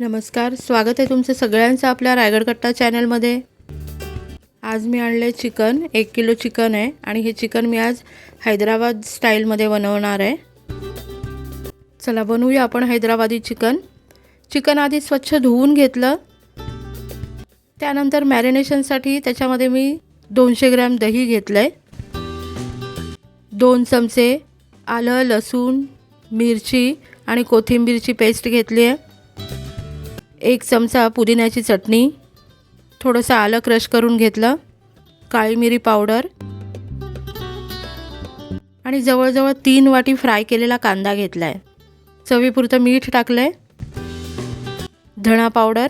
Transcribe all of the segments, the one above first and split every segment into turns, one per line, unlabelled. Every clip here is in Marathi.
नमस्कार स्वागत आहे तुमचं सगळ्यांचं आपल्या रायगड कट्टा चॅनलमध्ये. आज मी आणलं आहे चिकन एक किलो चिकन आहे आणि हे चिकन मी आज हैदराबाद स्टाईलमध्ये बनवणार आहे. चला बनवूया आपण हैदराबादी चिकन. चिकन आधी स्वच्छ धुवून घेतलं. त्यानंतर मॅरिनेशनसाठी त्याच्यामध्ये मी दोनशे ग्रॅम दही घेतलं आहे दोन चमचे आलं लसूण मिरची आणि कोथिंबीरची पेस्ट घेतली आहे. एक चमचा पुदिन्याची चटणी थोडंसं आलं क्रश करून घेतलं काळी मिरी पावडर आणि जवळजवळ तीन वाटी फ्राय केलेला कांदा घेतला आहे चवीपुरतं मीठ टाकलं आहे धणा पावडर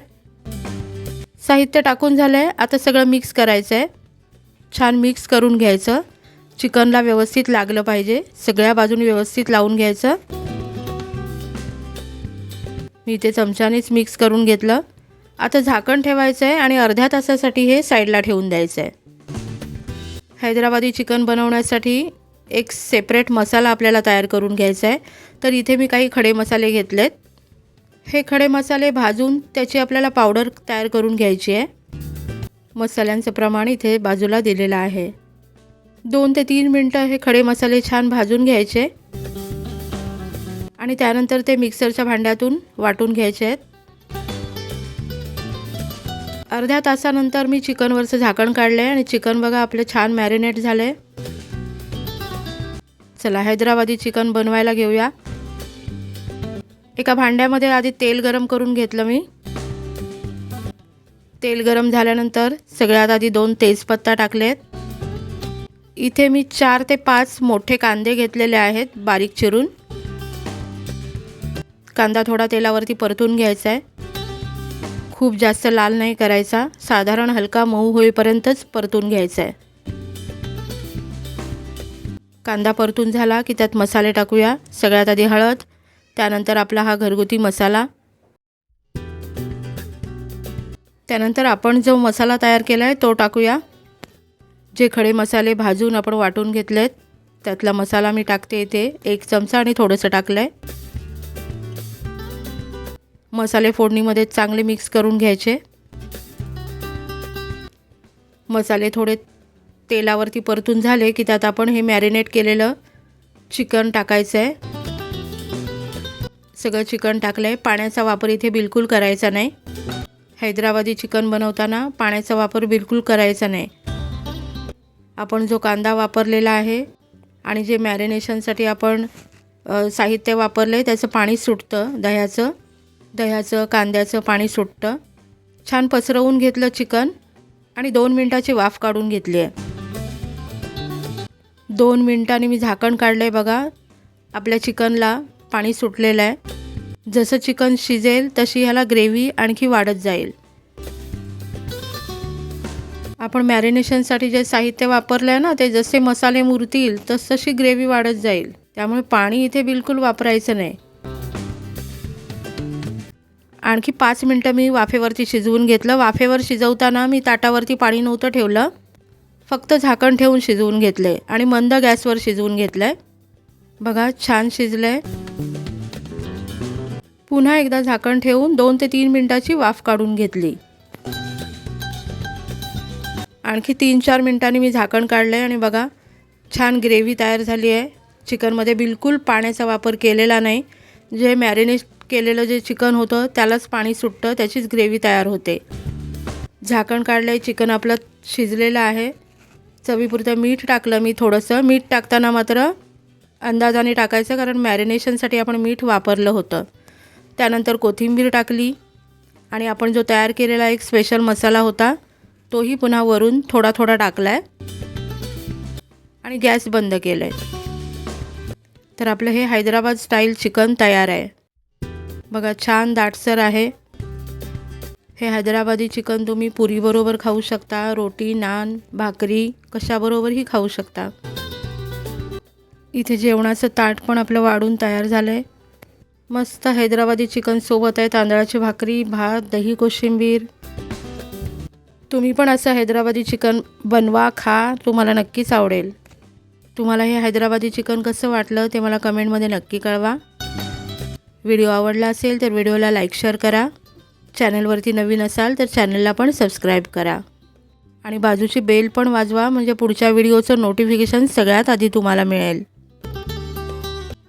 साहित्य टाकून झालं आहे आता सगळं मिक्स करायचं आहे छान मिक्स करून घ्यायचं. चिकनला व्यवस्थित लागलं पाहिजे. सगळ्या बाजूने व्यवस्थित लावून घ्यायचं. मी ते चमच्यानेच मिक्स करून घेतलं. आता झाकण ठेवायचं आहे आणि अर्ध्या तासासाठी हे साईडला ठेवून द्यायचं आहे हैदराबादी चिकन बनवण्यासाठी एक सेपरेट मसाला आपल्याला तयार करून घ्यायचा आहे तर इथे मी काही खडे मसाले घेतलेत. हे खडे मसाले भाजून त्याची आपल्याला पावडर तयार करून घ्यायची आहे मसाल्यांचं प्रमाण इथे बाजूला दिलेलं आहे. दोन ते तीन मिनटं हे खडे मसाले छान भाजून घ्यायचे. आणि त्यानंतर ते मिक्सरच्या भांड्यातून वाटून घ्यायचे आहेत. अर्ध्या तासानंतर मी चिकनवरचं झाकण काढलं आहे आणि चिकन बघा आपलं छान मॅरिनेट झालं आहे चला हैदराबादी चिकन बनवायला घेऊया. एका भांड्यामध्ये आधी तेल गरम करून घेतलं मी. तेल गरम झाल्यानंतर सगळ्यात आधी दोन तेजपत्ता टाकलेत. इथे मी चार ते पाच मोठे कांदे घेतलेले आहेत बारीक चिरून. कांदा थोडा तेलावरती परतून घ्यायचा आहे खूप जास्त लाल नाही करायचा. साधारण हलका मऊ होईपर्यंतच परतून घ्यायचा आहे कांदा परतून झाला की त्यात मसाले टाकूया. सगळ्यात आधी हळद त्यानंतर आपला हा घरगुती मसाला. त्यानंतर आपण जो मसाला तयार केला आहे तो टाकूया. जे खडे मसाले भाजून आपण वाटून घेतलेत त्यातला मसाला मी टाकते इथे. एक चमचा आणि थोडंसं टाकलं आहे मसाले फोडणीमध्ये चांगले मिक्स करून घ्यायचे. मसाले थोडे तेलावरती परतून झाले की त्यात आपण हे मॅरिनेट केलेलं चिकन टाकायचं आहे सगळं चिकन टाकलं आहे पाण्याचा वापर इथे बिलकुल करायचा नाही. हैदराबादी चिकन बनवताना पाण्याचा वापर बिलकुल करायचा नाही. आपण जो कांदा वापरलेला आहे आणि जे मॅरिनेशनसाठी आपण साहित्य वापरलं आहे त्याचं पाणी सुटतं दह्याचं. दह्याचं कांद्याचं पाणी सुटतं. छान पसरवून घेतलं चिकन आणि दोन मिनटाची वाफ काढून घेतली आहे. दोन मिनटांनी मी झाकण काढलं आहे बघा. आपल्या चिकनला पाणी सुटलेलं आहे. जसं चिकन शिजेल तशी ह्याला ग्रेव्ही आणखी वाढत जाईल. आपण मॅरिनेशनसाठी जे साहित्य वापरलं आहे ना ते जसे मसाले मुरतील तस तशी ग्रेव्ही वाढत जाईल. त्यामुळे पाणी इथे बिलकुल वापरायचं नाही. आणखी पाच मिनटं मी वाफेवरती शिजवून घेतलं. वाफेवर शिजवताना मी ताटावरती पाणी नव्हतं ठेवलं. फक्त झाकण ठेवून शिजवून घेतले आणि मंद गॅसवर शिजवून घेतलं. आहे बघा छान शिजलं आहे पुन्हा एकदा झाकण ठेवून दोन ते तीन मिनटाची वाफ काढून घेतली. आणखी तीन चार मिनटांनी मी झाकण काढलं आहे आणि बघा छान ग्रेव्ही तयार झाली आहे चिकनमध्ये बिलकुल पाण्याचा वापर केलेला नाही. जे मॅरिनेट केलेलं जे चिकन होतं त्यालाच पाणी सुटतं त्याचीच ग्रेव्ही तयार होते. झाकण काढलं आहे चिकन आपलं शिजलेलं आहे. चवीपुरतं मीठ टाकलं मी थोडंसं. मीठ टाकताना मात्र अंदाजाने टाकायचं कारण मॅरिनेशनसाठी आपण मीठ वापरलं होतं. त्यानंतर कोथिंबीर टाकली आणि आपण जो तयार केलेला एक स्पेशल मसाला होता तोही पुन्हा वरून थोडा थोडा टाकला आहे आणि गॅस बंद केलं आहे तर आपलं हे हैदराबाद स्टाईल चिकन तयार आहे. बघा छान दाटसर आहे. हे हैदराबादी चिकन तुम्ही पुरीबरोबर खाऊ शकता. रोटी नान भाकरी कशाबरोबरही खाऊ शकता. इथे जेवणाचं ताट पण आपलं वाढून तयार झालं आहे मस्त हैदराबादी चिकन सोबत आहे तांदळाची भाकरी भात दही कोशिंबीर. तुम्ही पण असं हैदराबादी चिकन बनवा खा तुम्हाला नक्कीच आवडेल. तुम्हाला हे हैदराबादी चिकन कसं वाटलं ते मला कमेंटमध्ये नक्की कळवा. व्हिडिओ आवडला असेल तर व्हिडिओला लाईक शेअर करा. चॅनलवरती नवीन असाल तर चॅनलला पण सबस्क्राईब करा. आणि बाजूची बेल पण वाजवा म्हणजे पुढच्या व्हिडिओचं नोटिफिकेशन सगळ्यात आधी तुम्हाला मिळेल.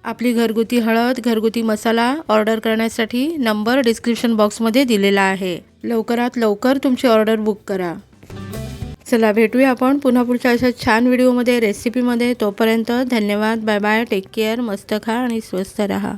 आपली घरगुती हळद घरगुती मसाला ऑर्डर करण्यासाठी नंबर डिस्क्रिप्शन बॉक्समध्ये दिलेला आहे. लवकरात लवकर तुमची ऑर्डर बुक करा. चला भेटूया आपण पुन्हा पुढच्या अशा छान व्हिडिओमध्ये रेसिपीमध्ये. तोपर्यंत धन्यवाद बाय बाय टेक केअर मस्त खा आणि स्वस्त रहा.